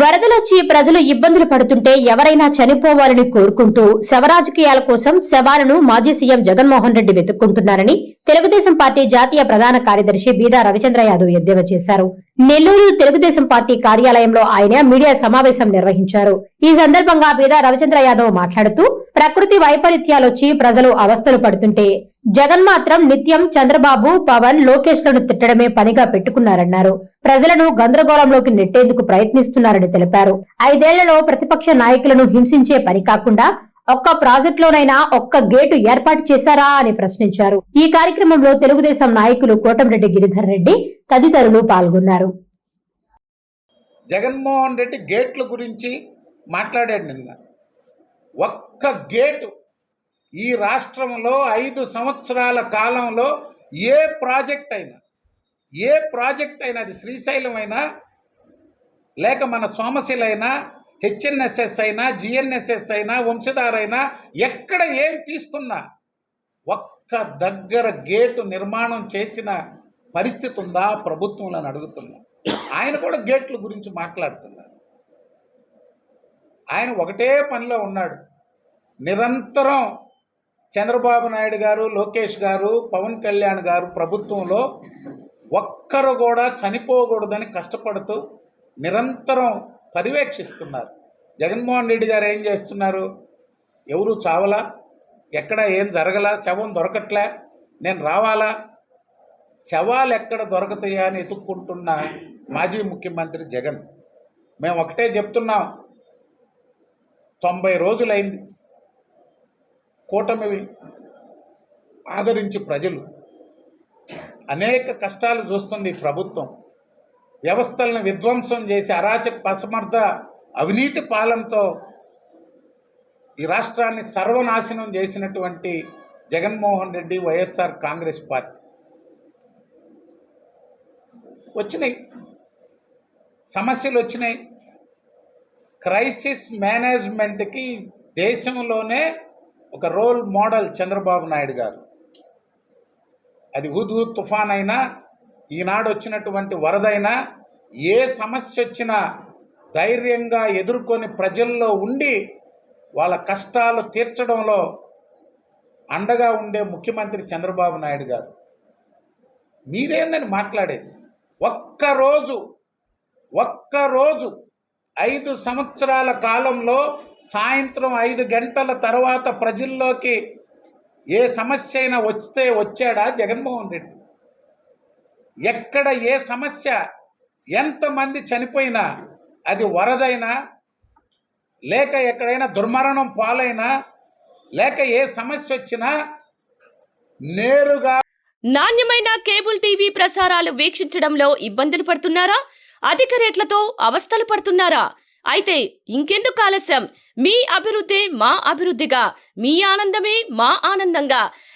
వరదలొచ్చి ప్రజలు ఇబ్బందులు పడుతుంటే ఎవరైనా చనిపోవాలని కోరుకుంటూ శవరాజకీయాల కోసం శవాలను మాజీ సీఎం జగన్మోహన్ రెడ్డి వెతుక్కుంటున్నారని తెలుగుదేశం పార్టీ జాతీయ ప్రధాన కార్యదర్శి బీదా రవిచంద్ర యాదవ్ ఎద్దేవా చేశారు. నెల్లూరు తెలుగుదేశం పార్టీ కార్యాలయంలో ఆయన మీడియా సమావేశం నిర్వహించారు. ఈ సందర్భంగా బీదా రవిచంద్ర యాదవ్ మాట్లాడుతూ ప్రకృతి వైపరీత్యాలొచ్చి ప్రజలు అవస్థలు పడుతుంటే జగన్ మాత్రం నిత్యం చంద్రబాబు పవన్ లోకేష్లను తిట్టడమే పనిగా పెట్టుకున్నారన్నారు. ప్రజలను గందరగోళంలోకి నెట్టేందుకు ప్రయత్నిస్తున్నారని తెలిపారు. ఐదేళ్ళలో ప్రతిపక్ష నాయకులను హింసించే పని కాకుండా ఒక్క ప్రాజెక్టులోనైనా ఒక్క గేటు ఏర్పాటు చేశారా అని ప్రశ్నించారు. ఈ కార్యక్రమంలో తెలుగుదేశం నాయకులు కోటంరెడ్డి గిరిధర్ రెడ్డి తదితరులు పాల్గొన్నారు. జగన్మోహన్ రెడ్డి గేట్ల గురించి మాట్లాడాడు నిన్న. ఒక్క గేటు ఈ రాష్ట్రంలో ఐదు సంవత్సరాల కాలంలో ఏ ప్రాజెక్ట్ అయినా ఏ ప్రాజెక్ట్ అయినా అది శ్రీశైలం అయినా లేక మన సోమశిల అయినా హెచ్ఎన్ఎస్ఎస్ అయినా జిఎన్ఎస్ఎస్ అయినా వంశధార అయినా ఎక్కడ ఏం తీసుకున్నా ఒక్క దగ్గర గేటు నిర్మాణం చేసిన పరిస్థితి ఉందా ప్రభుత్వంలో అడుగుతున్నా. ఆయన కూడా గేట్ల గురించి మాట్లాడుతున్నారు. ఆయన ఒకటే పనిలో ఉన్నాడు. నిరంతరం చంద్రబాబు నాయుడు గారు లోకేష్ గారు పవన్ కళ్యాణ్ గారు ప్రభుత్వంలో ఒక్కరు కూడా చనిపోకూడదని కష్టపడుతూ నిరంతరం పర్యవేక్షిస్తున్నారు. జగన్మోహన్ రెడ్డి గారు ఏం చేస్తున్నారు? ఎవరు చావలా? ఎక్కడ ఏం జరగలా? శవం దొరకట్లే? నేను రావాలా? శవాలు ఎక్కడ దొరకతాయా అని ఎతుక్కుంటున్న మాజీ ముఖ్యమంత్రి జగన్. మేము ఒకటే చెప్తున్నాం. తొంభై రోజులైంది. కూటమి ఆదరించి ప్రజలు అనేక కష్టాలు చూస్తుంది ఈ ప్రభుత్వం. వ్యవస్థలను విధ్వంసం చేసి అరాచక పసమర్థ అవినీతి పాలనతో ఈ రాష్ట్రాన్ని సర్వనాశనం చేసినటువంటి జగన్మోహన్ రెడ్డి వైఎస్ఆర్ కాంగ్రెస్ పార్టీ. వచ్చినాయి. సమస్యలు వచ్చినాయి. క్రైసిస్ మేనేజ్మెంట్కి దేశంలోనే ఒక రోల్ మోడల్ చంద్రబాబు నాయుడు గారు. అది హుద్ తుఫాన్ అయినా ఈనాడు వచ్చినటువంటి వరదైనా ఏ సమస్య వచ్చినా ధైర్యంగా ఎదుర్కొని ప్రజల్లో ఉండి వాళ్ళ కష్టాలు తీర్చడంలో అండగా ఉండే ముఖ్యమంత్రి చంద్రబాబు నాయుడు గారు. మీరేందని మాట్లాడేది? ఒక్కరోజు ఒక్కరోజు ఐదు సంవత్సరాల కాలంలో సాయంత్రం ఐదు గంటల తర్వాత ప్రజల్లోకి ఏ సమస్య అయినా వస్తే వచ్చాడా జగన్మోహన్ రెడ్డి? ఎక్కడ ఏ సమస్య ఎంతమంది చనిపోయినా అది వరదైనా లేక ఎక్కడైనా దుర్మరణం పాలైనా లేక ఏ సమస్య వచ్చినా నేరుగా నాణ్యమైన కేబుల్ టీవీ ప్రసారాలు వీక్షించడంలో ఇబ్బందులు పడుతున్నారా? అధిక రేట్లతో అవస్థలు పడుతున్నారా? అయితే ఇంకెందుకు ఆలస్యం? మీ అభివృద్ధి మా అభివృద్ధిగా మీ ఆనందమే మా ఆనందంగా.